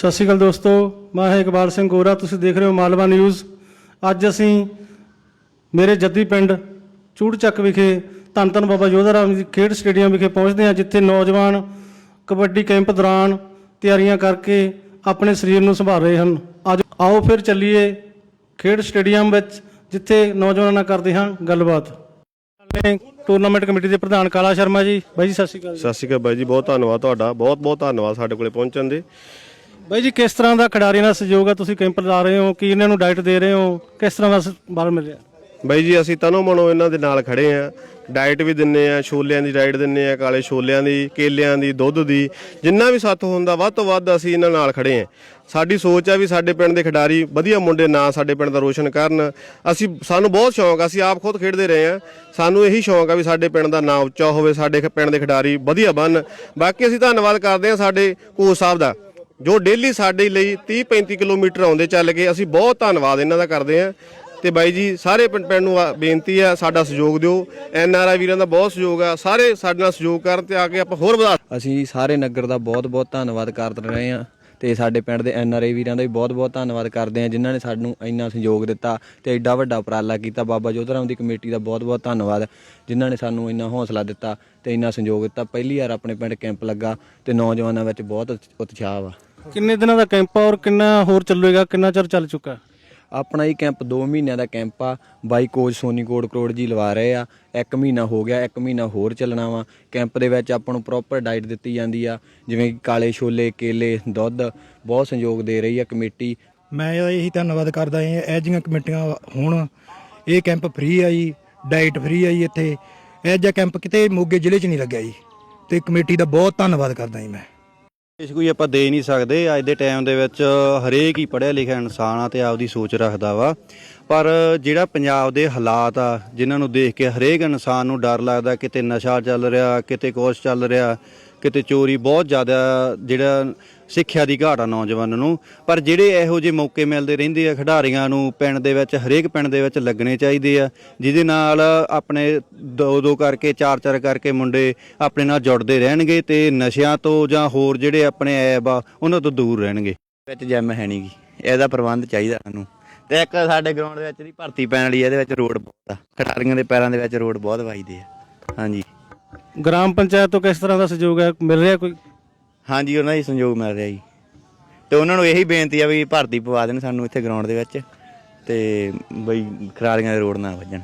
ਸਤਿ ਸ਼੍ਰੀ ਅਕਾਲ ਦੋਸਤੋ, ਮੈਂ ਹਾਂ ਇਕਬਾਲ ਸਿੰਘ ਗੋਰਾ, ਤੁਸੀਂ ਦੇਖ ਰਹੇ ਹੋ ਮਾਲਵਾ ਨਿਊਜ਼। ਅੱਜ ਅਸੀਂ ਮੇਰੇ ਜੱਦੀ ਪਿੰਡ ਚੂੜਚੱਕ ਵਿਖੇ ਧੰਨ ਧੰਨ ਬਾਬਾ ਯੋਧਾ ਰਾਮ ਜੀ ਖੇਡ ਸਟੇਡੀਅਮ ਵਿਖੇ ਪਹੁੰਚਦੇ ਹਾਂ, ਜਿੱਥੇ ਨੌਜਵਾਨ ਕਬੱਡੀ ਕੈਂਪ ਦੌਰਾਨ ਤਿਆਰੀਆਂ ਕਰਕੇ ਆਪਣੇ ਸਰੀਰ ਨੂੰ ਸੰਭਾਲ ਰਹੇ ਹਨ। ਅੱਜ ਆਓ ਫਿਰ ਚੱਲੀਏ ਖੇਡ ਸਟੇਡੀਅਮ ਵਿੱਚ, ਜਿੱਥੇ ਨੌਜਵਾਨਾਂ ਨਾਲ ਕਰਦੇ ਹਾਂ ਗੱਲਬਾਤ। ਟੂਰਨਾਮੈਂਟ ਕਮੇਟੀ ਦੇ ਪ੍ਰਧਾਨ ਕਾਲਾ ਸ਼ਰਮਾ ਜੀ, ਬਾਈ ਜੀ, ਸਤਿ ਸ਼੍ਰੀ ਅਕਾਲ ਸਤਿ ਸ਼੍ਰੀ ਅਕਾਲ ਬਾਈ ਜੀ, ਬਹੁਤ ਧੰਨਵਾਦ ਤੁਹਾਡਾ ਬਹੁਤ ਬਹੁਤ ਧੰਨਵਾਦ ਸਾਡੇ ਕੋਲੇ ਪਹੁੰਚਣ ਦੇ। ਬਾਈ ਜੀ, ਕਿਸ ਤਰ੍ਹਾਂ ਦਾ ਖਿਡਾਰੀਆਂ ਦਾ ਸਹਿਯੋਗ ਆ? ਤੁਸੀਂ ਕੈਂਪ ਲਾ ਰਹੇ ਹੋ, ਕੀ ਇਹਨਾਂ ਨੂੰ ਡਾਈਟ ਦੇ ਰਹੇ ਹੋ? ਕਿਸ ਤਰ੍ਹਾਂ ਦਾ ਬਲ ਮਿਲ ਬਾਈ ਜੀ, ਅਸੀਂ ਤਨੋ ਮਨੋ ਇਹਨਾਂ ਦੇ ਨਾਲ ਖੜੇ ਆ ਡਾਈਟ ਵੀ ਦਿੰਨੇ ਆ, ਛੋਲਿਆਂ ਦੀ ਡਾਈਟ ਦਿੰਨੇ ਆ, ਕਾਲੇ ਛੋਲਿਆਂ ਦੀ, ਕੇਲਿਆਂ ਦੀ, ਦੁੱਧ ਦੀ। ਜਿੰਨਾ ਵੀ ਸਾਥ ਹੁੰਦਾ, ਵੱਧ ਤੋਂ ਵੱਧ ਅਸੀਂ ਇਹਨਾਂ ਨਾਲ ਖੜੇ ਆ ਸਾਡੀ ਸੋਚ ਆ ਵੀ ਸਾਡੇ ਪਿੰਡ ਦੇ ਖਿਡਾਰੀ ਵਧੀਆ ਮੁੰਡੇ ਨਾਂ ਸਾਡੇ ਪਿੰਡ ਦਾ ਰੋਸ਼ਨ ਕਰਨ। ਅਸੀਂ, ਸਾਨੂੰ ਬਹੁਤ ਸ਼ੌਂਕ ਆ, ਅਸੀਂ ਆਪ ਖੁਦ ਖੇਡਦੇ ਰਹੇ ਆ ਸਾਨੂੰ ਇਹੀ ਸ਼ੌਂਕ ਆ ਵੀ ਸਾਡੇ ਪਿੰਡ ਦਾ ਨਾਂ ਉੱਚਾ ਹੋਵੇ, ਸਾਡੇ ਪਿੰਡ ਦੇ ਖਿਡਾਰੀ ਵਧੀਆ ਬਣ ਬਾਕੀ ਅਸੀਂ ਧੰਨਵਾਦ ਕਰਦੇ ਆ ਸਾਡੇ ਕੋਚ ਸਾਹਿਬ ਦਾ। ਜੋ ਡੇਲੀ ਸਾਡੇ ਲਈ 30 35 ਕਿਲੋਮੀਟਰ ਆਉਂਦੇ ਚੱਲ ਕੇ, ਅਸੀਂ ਬਹੁਤ ਧੰਨਵਾਦ ਇਹਨਾਂ ਦਾ ਕਰਦੇ ਆ ਤੇ ਬਾਈ ਜੀ, ਸਾਰੇ ਪਿੰਡ ਪਿੰਡ ਨੂੰ ਆ- ਬੇਨਤੀ ਆ ਸਾਡਾ ਸਹਿਯੋਗ ਦਿਓ। ਐਨ ਆਰ ਆਈ ਵੀਰਾਂ ਦਾ ਬਹੁਤ ਸਹਿਯੋਗ ਆ। ਸਾਰੇ ਸਾਡੇ ਨਾਲ ਸਹਿਯੋਗ ਕਰਨ ਤੇ ਆ ਕੇ ਆਪਾਂ ਹੋਰ ਵਧਾ ਅਸੀਂ ਸਾਰੇ ਨਗਰ ਦਾ ਬਹੁਤ-ਬਹੁਤ ਧੰਨਵਾਦ ਕਰ ਰਹੇ ਹਾਂ ਤੇ ਸਾਡੇ ਪਿੰਡ ਦੇ ਐਨ ਆਰ ਆਈ ਵੀਰਾਂ ਦਾ ਵੀ ਬਹੁਤ-ਬਹੁਤ ਧੰਨਵਾਦ ਕਰਦੇ ਹਾਂ, ਜਿਨ੍ਹਾਂ ਨੇ ਸਾਨੂੰ ਇੰਨਾ ਸਹਿਯੋਗ ਦਿੱਤਾ ਤੇ ਐਡਾ ਵੱਡਾ ਉਪਰਾਲਾ ਕੀਤਾ। ਬਾਬਾ ਜੋਧਰਾਮ ਦੀ ਕਮੇਟੀ ਦਾ ਬਹੁਤ-ਬਹੁਤ ਧੰਨਵਾਦ, ਜਿਨ੍ਹਾਂ ਨੇ ਸਾਨੂੰ ਇੰਨਾ ਹੌਸਲਾ ਦਿੱਤਾ ਤੇ ਇੰਨਾ ਸਹਿਯੋਗ ਦਿੱਤਾ। ਪਹਿਲੀ ਵਾਰ ਆਪਣੇ ਪਿੰਡ ਕੈਂਪ ਲੱਗਾ ਤੇ ਨੌਜਵਾਨਾਂ ਵਿੱਚ ਬਹੁਤ ਉਤ ਉਤਸ਼ਾਹ ਵਾ। ਕਿੰਨੇ ਦਿਨਾਂ ਦਾ ਕੈਂਪ ਆ ਔਰ ਕਿੰਨਾ ਹੋਰ ਚੱਲੇਗਾ ਕਿੰਨਾ ਚਿਰ ਚੱਲ ਚੁੱਕਾ? ਆਪਣਾ ਇਹ ਕੈਂਪ 2 ਮਹੀਨਿਆਂ ਦਾ ਕੈਂਪ ਆ। ਬਾਈ ਕੋਚ ਸੋਨੀ ਕੋਟ ਕਰੋੜ ਜੀ ਲਵਾ ਰਹੇ ਆ। ਇੱਕ ਮਹੀਨਾ ਹੋ ਗਿਆ ਇੱਕ ਮਹੀਨਾ ਹੋਰ ਚੱਲਣਾ ਵਾ। ਕੈਂਪ ਦੇ ਵਿੱਚ ਆਪਾਂ ਨੂੰ ਪ੍ਰੋਪਰ ਡਾਈਟ ਦਿੱਤੀ ਜਾਂਦੀ ਆ ਜਿਵੇਂ ਕਿ ਕਾਲੇ ਛੋਲੇ ਕੇਲੇ ਦੁੱਧ ਬਹੁਤ ਸਹਿਯੋਗ ਦੇ ਰਹੀ ਆ ਕਮੇਟੀ। ਮੈਂ ਇਹੀ ਧੰਨਵਾਦ ਕਰਦਾ ਹਾਂ ਇਹ ਜਿਹੀਆਂ ਕਮੇਟੀਆਂ ਹੁਣ। ਇਹ ਕੈਂਪ ਫ੍ਰੀ ਆ ਜੀ ਡਾਈਟ ਫ੍ਰੀ ਆ ਜੀ ਇੱਥੇ। ਇਹ ਜਿਹਾ ਕੈਂਪ ਕਿਤੇ ਮੋਗੇ ਜ਼ਿਲ੍ਹੇ 'ਚ ਨਹੀਂ ਲੱਗਿਆ ਜੀ। ਤੇ ਕਮੇਟੀ ਦਾ ਬਹੁਤ ਧੰਨਵਾਦ ਕਰਦਾ ਜੀ ਮੈਂ। ਇਸ ਕੋਈ ਆਪਾਂ ਦੇ ਨਹੀਂ ਸਕਦੇ। ਅੱਜ ਦੇ ਟਾਈਮ ਦੇ ਵਿੱਚ ਹਰੇਕ ਹੀ ਪੜ੍ਹਿਆ ਲਿਖਿਆ ਇਨਸਾਨ ਆ ਤੇ ਆਪਦੀ ਸੋਚ ਰੱਖਦਾ ਵਾ। ਪਰ ਜਿਹੜਾ ਪੰਜਾਬ ਦੇ ਹਾਲਾਤ ਆ, ਜਿਨ੍ਹਾਂ ਨੂੰ ਦੇਖ ਕੇ ਹਰੇਕ ਇਨਸਾਨ ਨੂੰ ਡਰ ਲੱਗਦਾ, ਕਿਤੇ ਨਸ਼ਾ ਚੱਲ ਰਿਹਾ, ਕਿਤੇ ਕੁਛ ਚੱਲ ਰਿਹਾ ਕਿਤੇ ਚੋਰੀ ਬਹੁਤ ਜ਼ਿਆਦਾ ਜਿਹੜਾ ਸਿੱਖਿਆ ਦੀ ਘਾਟ ਆ ਨੌਜਵਾਨਾਂ ਨੂੰ। ਪਰ ਜਿਹੜੇ ਇਹੋ ਜਿਹੇ ਮੌਕੇ ਮਿਲਦੇ ਰਹਿੰਦੇ ਆ, ਖਿਡਾਰੀਆਂ ਨੂੰ ਪਿੰਡ ਦੇ ਵਿੱਚ, ਹਰੇਕ ਪਿੰਡ ਦੇ ਵਿੱਚ ਲੱਗਣੇ ਚਾਹੀਦੇ ਆ, ਜਿਹਦੇ ਨਾਲ ਆਪਣੇ ਦੋ ਦੋ ਕਰਕੇ ਚਾਰ ਚਾਰ ਕਰਕੇ ਮੁੰਡੇ ਆਪਣੇ ਨਾਲ ਜੁੜਦੇ ਰਹਿਣਗੇ ਤੇ ਨਸ਼ਿਆਂ ਤੋਂ ਜਾਂ ਹੋਰ ਜਿਹੜੇ ਆਪਣੇ ਐਬ ਆ, ਉਹਨਾਂ ਤੋਂ ਦੂਰ ਰਹਿਣਗੇ। ਵਿੱਚ ਜਿਮ ਹੈ ਨਹੀਂਗੀ ਇਹਦਾ ਪ੍ਰਬੰਧ ਚਾਹੀਦਾ ਸਾਨੂੰ। ਤੇ ਇੱਕ ਸਾਡੇ ਗਰਾਊਂਡ ਦੇ ਵਿੱਚ ਦੀ ਭਰਤੀ ਪੈਣ ਵਾਲੀ ਇਹਦੇ ਵਿੱਚ ਰੋਡ ਬਹੁਤ ਆ। ਖਿਡਾਰੀਆਂ ਦੇ ਪੈਰਾਂ ਦੇ ਵਿੱਚ ਰੋਡ ਬਹੁਤ ਵੱਜਦੇ ਆ। ਹਾਂਜੀ। ਗ੍ਰਾਮ ਪੰਚਾਇਤ ਤੋਂ ਕਿਸ ਤਰ੍ਹਾਂ ਦਾ ਸਹਿਯੋਗ ਹੈ? ਮਿਲ ਰਿਹਾ ਕੋਈ? ਹਾਂਜੀ, ਉਹਨਾਂ ਦੀ ਸੰਯੋਗ ਮਿਲ ਰਿਹਾ ਜੀ। ਤੇ ਉਹਨਾਂ ਨੂੰ ਇਹੀ ਬੇਨਤੀ ਆ ਵੀ ਭਰਤੀ ਪਵਾ ਦੇਣ ਸਾਨੂੰ ਇੱਥੇ ਗਰਾਊਂਡ ਦੇ ਵਿੱਚ ਤੇ ਬਈ ਖਿਡਾਰੀਆਂ ਦੇ ਰੋਡ ਨਾ ਵੱਜਣ।